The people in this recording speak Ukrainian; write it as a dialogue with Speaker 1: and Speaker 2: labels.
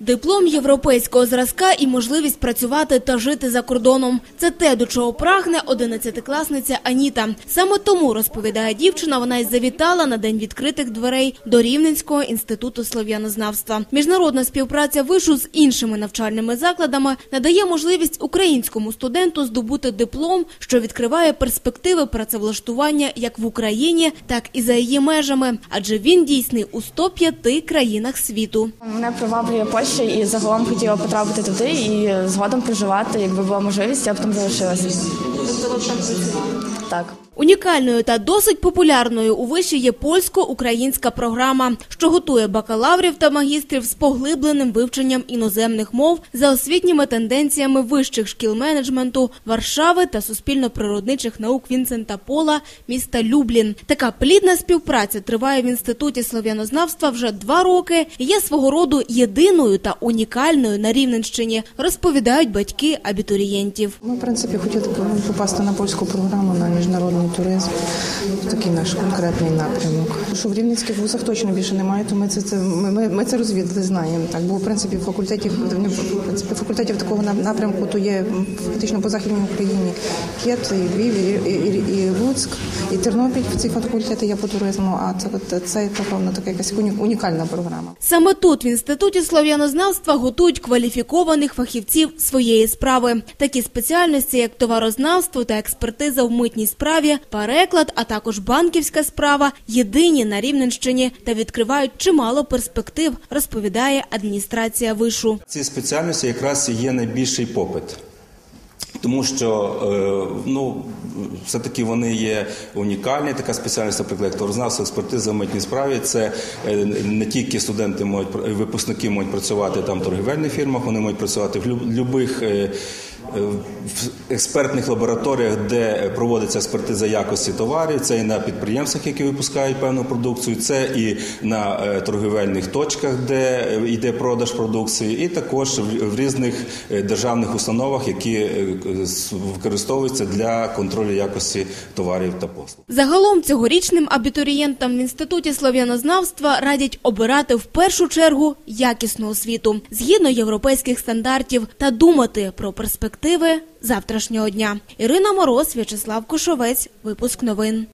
Speaker 1: Диплом європейського зразка і можливість працювати та жити за кордоном – це те, до чого прагне 11-класниця Аніта. Саме тому, розповідає дівчина, вона й завітала на день відкритих дверей до Рівненського інституту слов'янознавства. Міжнародна співпраця вишу з іншими навчальними закладами надає можливість українському студенту здобути диплом, що відкриває перспективи працевлаштування як в Україні, так і за її межами, адже він дійсний у 105 країнах світу.
Speaker 2: Мене приваблює Польща і загалом хотіла потрапити туди і згодом проживати, якби була можливість, я б там залишилася. Так.
Speaker 1: Унікальною та досить популярною у виші є польсько-українська програма, що готує бакалаврів та магістрів з поглибленим вивченням іноземних мов за освітніми тенденціями вищих шкіл менеджменту Варшави та суспільно-природничих наук Вінсента Пола міста Люблін. Така плідна співпраця триває в інституті слов'янознавства вже два роки і є свого роду єдиною та унікальною на Рівненщині, розповідають батьки абітурієнтів.
Speaker 3: Ми, в принципі, хотіли попасти на польську програму на міжнародний туризм. Такий наш конкретний напрямок. Що в рівненських вузах точно більше немає, то ми це, це ми, ми, це розвідали, знаємо. Так, бо в принципі факультетів в принципі, факультетів такого на- напрямку то є фактично по західній Україні. Це і Львів, і, і, і, Луцьк, і Тернопіль. Ці факультети є по туризму. А це це напевно така якась уні- унікальна програма.
Speaker 1: Саме тут, в інституті слов'янознавства, готують кваліфікованих фахівців своєї справи. Такі спеціальності, як товарознавство та експертиза в митній справі, переклад, а також банківська справа, єдині на Рівненщині та відкривають чимало перспектив, розповідає адміністрація вишу.
Speaker 4: Ці спеціальності якраз є найбільший попит. Тому що е, ну, все-таки вони є унікальні. Така спеціальність, наприклад, товарознавство, експертиза в митній справі. Це е, не тільки студенти можуть випускники можуть працювати там в торгівельних фірмах, вони можуть працювати в будь-яких в експертних лабораторіях, де проводиться експертиза якості товарів. Це і на підприємствах, які випускають певну продукцію, це і на е, торгівельних точках, де е, йде продаж продукції, і також в- різних е, державних установах, які е, використовуються для контролю якості товарів та послуг.
Speaker 1: Загалом цьогорічним абітурієнтам в інституті слов'янознавства радять обирати в першу чергу якісну освіту згідно європейських стандартів та думати про перспективи завтрашнього дня. Ірина Мороз, В'ячеслав Кошовець, випуск новин.